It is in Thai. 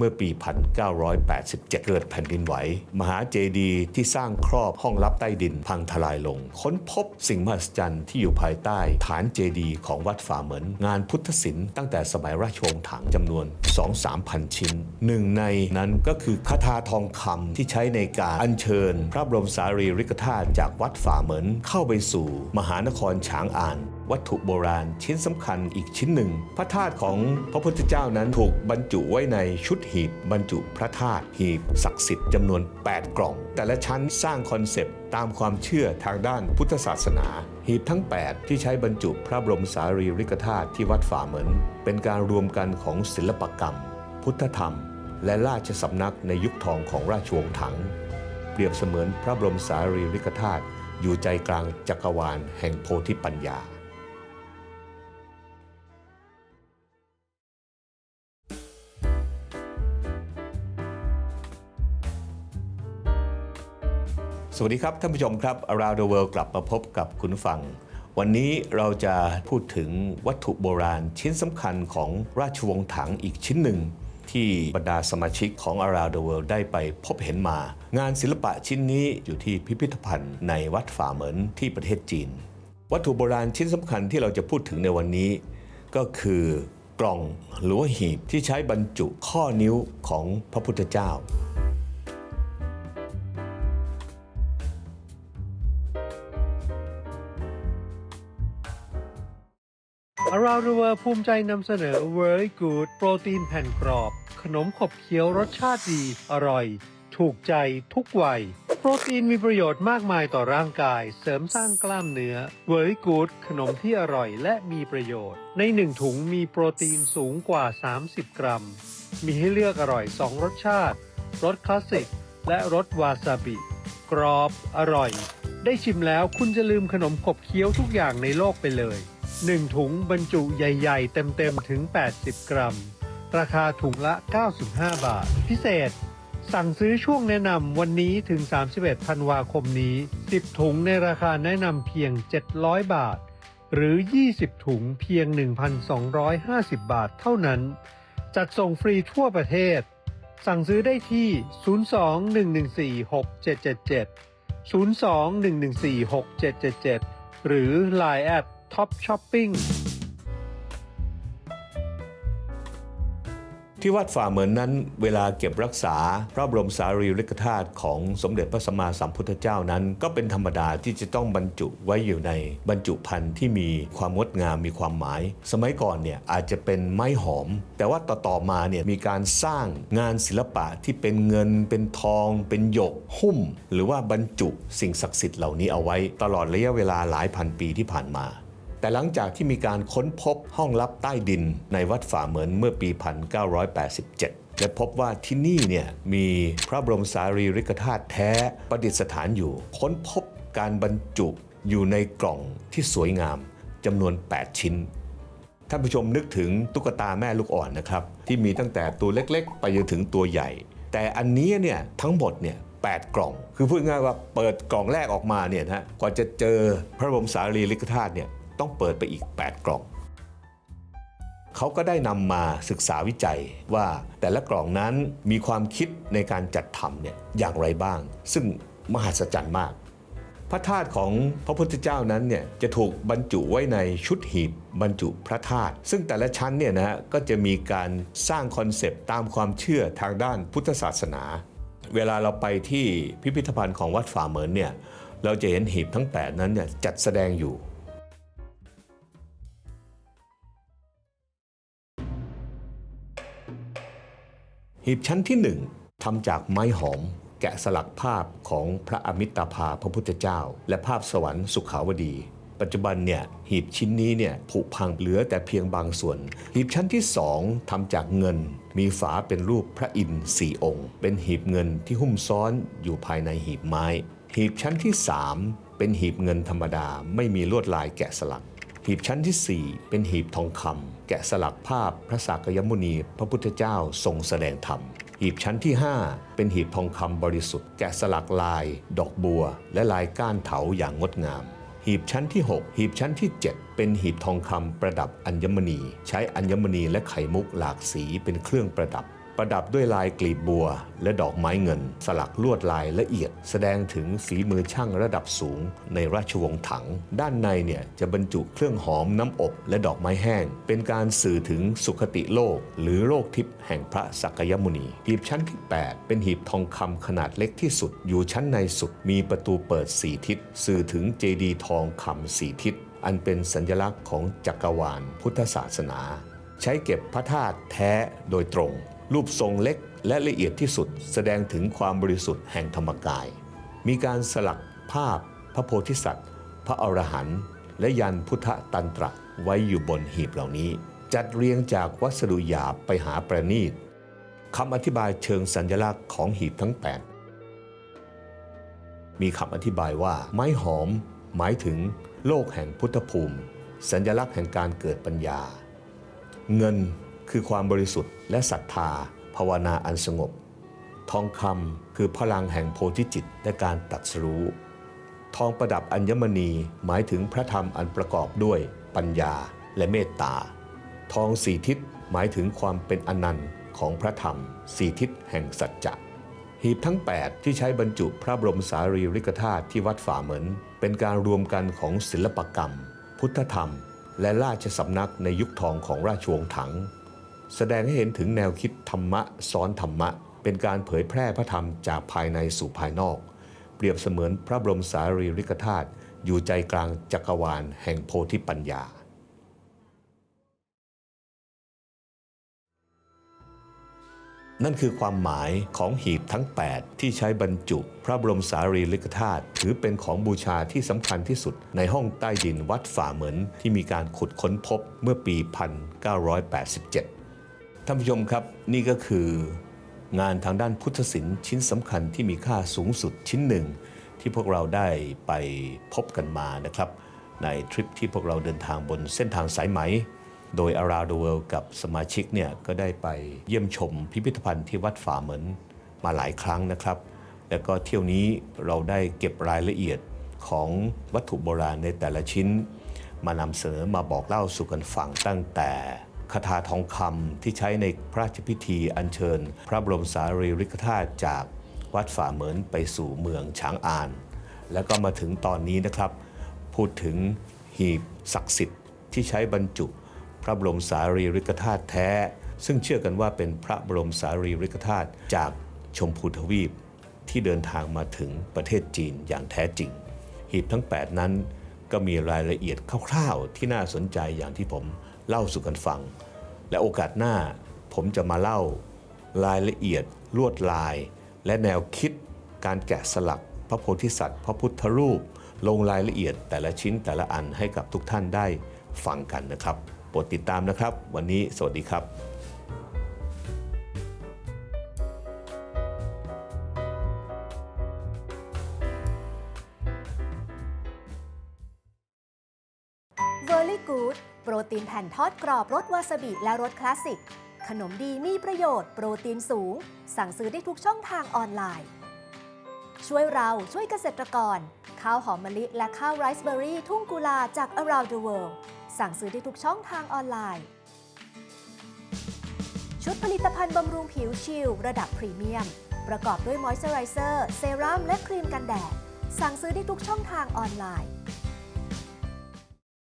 เมื่อปี 1987 เกิดแผ่นดินไหว มหาเจดีย์ที่สร้างครอบห้องลับใต้ดินพังทลายลง ค้นพบสิ่งมหัศจรรย์ที่อยู่ภายใต้ฐานเจดีย์ของวัดฝ่าเหมือน งานพุทธศิลป์ตั้งแต่สมัยราชวงศ์ถังจำนวน 2-3 พันชิ้น หนึ่งในนั้นก็คือคาถาทองคำที่ใช้ในการอัญเชิญ พระบรมสารีริกธาตุจากวัดฝ่าเหมือนเข้าไปสู่ มหานครฉางอ่าน วัตถุโบราณชิ้นสำคัญอีกชิ้นหนึ่ง พระธาตุของพระพุทธเจ้านั้นถูกบรรจุไว้ในชุดหีบบรรจุพระธาตุหีบศักดิ์สิทธิ์จำนวน 8 กล่อง แต่ละชั้นสร้างคอนเซปต์ตามความเชื่อทางด้านพุทธศาสนา หีบทั้ง 8 ที่ใช้บรรจุพระบรมสารีริกธาตุที่วัดฝ่าเหมือน เป็นการรวมกันของศิลปกรรม พุทธธรรม และราชสำนักในยุคทองของราชวงศ์ถัง เปรียบเสมือนพระบรมสารีริกธาตุอยู่ใจกลางจักรวาลแห่งโพธิปัญญา สวัสดีครับท่านผู้ชมครับ Around the World กลับมาพบกับคุณฟัง วันนี้เราจะพูดถึงวัตถุโบราณชิ้นสำคัญของราชวงศ์ถังอีกชิ้นหนึ่ง ที่บรรดาสมาชิกของ Around the World ได้ไปพบเห็นมา งานศิลปะชิ้นนี้อยู่ที่พิพิธภัณฑ์ในวัดฝ่าเหมินที่ประเทศจีน วัตถุโบราณชิ้นสำคัญที่เราจะพูดถึงในวันนี้ ก็คือกล่องหรือว่าหีบที่ใช้บรรจุข้อนิ้วของพระพุทธเจ้า Around the World ภูมิใจนำเสนอ Very Good โปรตีนแผ่นกรอบ ขนมขบเคี้ยวรสชาติดี อร่อย ถูกใจทุกวัย โปรตีนมีประโยชน์มากมายต่อร่างกาย เสริมสร้างกล้ามเนื้อ Very Good ขนมที่อร่อยและมีประโยชน์ ในหนึ่งถุงมีโปรตีนสูงกว่า 30 กรัม มีให้เลือกอร่อย 2 รสชาติ รสคลาสสิก และรสวาซาบิ กรอบ อร่อย ได้ชิมแล้วคุณจะลืมขนมขบเคี้ยวทุกอย่างในโลกไปเลย 1 ถุงบรรจุใหญ่ๆ เต็มๆ ถึง 80 กรัม ราคาถุงละ 95 บาท พิเศษ สั่งซื้อช่วงแนะนำวันนี้ถึง 31 ธันวาคมนี้ 10 ถุงในราคาแนะนำเพียง 700 บาท หรือ 20 ถุงเพียง 1,250 บาทเท่านั้น จัดส่งฟรีทั่วประเทศ สั่งซื้อได้ที่ 02-114-6777 02-114-6777 หรือ Line แอด Top Shopping ที่วัดฝ่าเหมือนนั้นเวลาเก็บรักษา พระบรมสารีริกธาตุของสมเด็จพระสัมมาสัมพุทธเจ้านั้น ก็เป็นธรรมดาที่จะต้องบรรจุไว้อยู่ในบรรจุภัณฑ์ที่มีความงดงามมีความหมาย สมัยก่อนเนี่ยอาจจะเป็นไม้หอม แต่ว่าต่อๆมาเนี่ยมีการสร้างงานศิลปะที่เป็นเงินเป็นทอง เป็นหยก หุ้ม หรือว่าบรรจุสิ่งศักดิ์สิทธิ์เหล่านี้เอาไว้ ตลอดระยะเวลาหลายพันปีที่ผ่านมา แต่หลังจากที่มีการค้นพบห้องลับใต้ดินในวัดฝ่าเหมือนเมื่อปี 1987 และพบว่าที่นี่เนี่ยมีพระบรมสารีริกธาตุแท้ประดิษฐานอยู่ ค้นพบการบรรจุอยู่ในกล่องที่สวยงามจำนวน 8 ชิ้นท่านผู้ชมนึกถึงตุ๊กตาแม่ลูกอ่อนนะครับ ที่มีตั้งแต่ตัวเล็กๆ ไปจนถึงตัวใหญ่ แต่อันนี้เนี่ยทั้งหมดเนี่ย8กล่อง คือพูดง่ายๆว่าเปิดกล่องแรกออกมาเนี่ยนะฮะกว่าจะเจอพระบรมสารีริกธาตุเนี่ย ต้องเปิดไปอีก 8 กล่อง เขาก็ได้นำมาศึกษาวิจัยว่าแต่ละกล่องนั้นมีความคิดในการจัดทำเนี่ยอย่างไรบ้าง ซึ่งมหัศจรรย์มาก พระธาตุของพระพุทธเจ้านั้นเนี่ยจะถูกบรรจุไว้ในชุดหีบบรรจุพระธาตุซึ่งแต่ละชั้นเนี่ยนะฮะก็จะมีการสร้างคอนเซปต์ตามความเชื่อทางด้านพุทธศาสนา เวลาเราไปที่พิพิธภัณฑ์ของวัดฝ่าเหมินเนี่ยเราจะเห็นหีบทั้ง 8 นั้นเนี่ยจัดแสดงอยู่ หีบชั้นที่1ทำจากไม้หอม แกะสลักภาพของพระอมิตาภาพระพุทธเจ้า และภาพสวรรค์สุขาวดี ปัจจุบันเนี่ยหีบชิ้นนี้เนี่ยผุพังเหลือแต่เพียงบางส่วน หีบชั้นที่สองทำจากเงิน มีฝาเป็นรูปพระอินทร์สี่องค์ เป็นหีบเงินที่หุ้มซ้อนอยู่ภายในหีบไม้ หีบชั้นที่สามเป็นหีบเงินธรรมดาไม่มีลวดลายแกะสลัก หีบชั้นที่ 4 เป็นหีบทองคำแกะสลักภาพพระสากยมุนี พระพุทธเจ้าทรงแสดงธรรม หีบชั้นที่ 5 เป็นหีบทองคำบริสุทธิ์แกะสลักลาย ดอกบัว และลายก้านเถาอย่างงดงาม หีบชั้นที่ 6 หีบชั้นที่ 7 เป็นหีบทองคำประดับอัญมณี ใช้อัญมณีและไข่มุกหลากสีเป็นเครื่องประดับ ประดับด้วยลายกลีบบัว และดอกไม้เงิน สลักลวดลายละเอียด แสดงถึงฝีมือช่างระดับสูง ในราชวงศ์ถัง ด้านในเนี่ยจะบรรจุเครื่องหอมน้ำอบและดอกไม้แห้ง เป็นการสื่อถึงสุขติโลก หรือโลกทิพย์แห่งพระสักยมุนี หีบชั้นที่ 8 เป็นหีบทองคำขนาดเล็กที่สุด อยู่ชั้นในสุดมีประตูเปิดสี่ทิศ สื่อถึงเจดีทองคำสี่ทิศ อันเป็นสัญลักษณ์ของจักรวาลพุทธศาสนา ใช้เก็บพระธาตุแท้โดยตรง รูปทรงเล็กและละเอียดที่สุดแสดงถึงความบริสุทธิ์แห่งธรรมกาย มีการสลักภาพพระโพธิสัตว์ พระอรหันต์และยันพุทธตันตระไว้อยู่บนหีบเหล่านี้ จัดเรียงจากวัสดุหยาบไปหาประณีตคำอธิบายเชิงสัญลักษณ์ของหีบทั้ง 8 มีคำอธิบายว่า ไม้หอม หมายถึงโลกแห่งพุทธภูมิ สัญลักษณ์แห่งการเกิดปัญญา เงิน คือความบริสุทธิ์และศรัทธา ภาวนาอันสงบ ทองคำคือพลังแห่งโพธิจิตและการตัดสรู้ ทองประดับอัญมณีหมายถึงพระธรรมอันประกอบด้วยปัญญาและเมตตา ทองสี่ทิศหมายถึงความเป็นอนันต์ของพระธรรมสี่ทิศแห่งสัจจะหีบทั้ง 8 ที่ใช้บรรจุพระบรมสารีริกธาตุที่วัดฝ่าเหมือน เป็นการรวมกันของศิลปกรรม พุทธธรรม และราชสำนักในยุคทองของราชวงศ์ถัง แสดงให้เห็นถึงแนวคิดธรรมะซ้อนธรรมะ เป็นการเผยแพร่พระธรรมจากภายในสู่ภายนอก เปรียบเสมือนพระบรมสารีริกธาตุอยู่ใจกลางจักรวาลแห่งโพธิปัญญา นั่นคือความหมายของหีบทั้ง 8 ที่ใช้บรรจุ พระบรมสารีริกธาตุถือเป็นของบูชาที่สำคัญที่สุดในห้องใต้ดินวัดฝ่าเหมือนที่มีการขุดค้นพบเมื่อปี 1987 ท่านผู้ชมครับนี่ก็คืองานทางด้านพุทธศิลป์ชิ้นสำคัญที่มีค่าสูงสุดชิ้นหนึ่ง ที่พวกเราได้ไปพบกันมานะครับ ในทริปที่พวกเราเดินทางบนเส้นทางสายไหม โดย Around the World กับสมาชิกเนี่ยก็ได้ไปเยี่ยมชมพิพิธภัณฑ์ที่วัดฝ่าเหมือนมาหลายครั้งนะครับ แล้วก็เที่ยวนี้เราได้เก็บรายละเอียดของวัตถุโบราณในแต่ละชิ้น มานำเสนอมาบอกเล่าสู่กันฟังตั้งแต่ คาถาทองคำที่ใช้ในพระราชพิธีอัญเชิญ พระบรมสารีริกธาตุจากวัดฝ่าเหมือนไปสู่เมืองช้างอาน แล้วก็มาถึงตอนนี้นะครับ พูดถึงหีบศักดิ์สิทธิ์ที่ใช้บรรจุ พระบรมสารีริกธาตุแท้ ซึ่งเชื่อกันว่าเป็นพระบรมสารีริกธาตุจากชมพูทวีปที่เดินทางมาถึงประเทศจีนอย่างแท้จริง หีบทั้ง 8 นั้นก็มีรายละเอียดคร่าวๆ ที่น่าสนใจอย่างที่ผม เล่าสู่กันฟัง และโอกาสหน้าผมจะมาเล่ารายละเอียด ลวดลาย และแนวคิด การแกะสลัก พระโพธิสัตว์ พระพุทธรูป ลงรายละเอียดแต่ละชิ้นแต่ละอันให้กับทุกท่านได้ฟังกันนะครับโปรดติดตามนะครับ วันนี้สวัสดีครับ เวอร์ลี่กูดโปรตีนแผ่นทอดกรอบรสวาซาบิและรสคลาสสิก ขนมดีมีประโยชน์โปรตีนสูง สั่งซื้อได้ทุกช่องทางออนไลน์ ช่วยเราช่วยเกษตรกร ข้าวหอมมะลิและข้าวไรซ์เบอร์รี่ทุ่งกุลาจาก around the world สั่งซื้อได้ทุกช่องทางออนไลน์ ชุดผลิตภัณฑ์บำรุงผิวชิลระดับพรีเมียม ประกอบด้วยมอยส์เจอไรเซอร์เซรั่มและครีมกันแดด สั่งซื้อได้ทุกช่องทางออนไลน์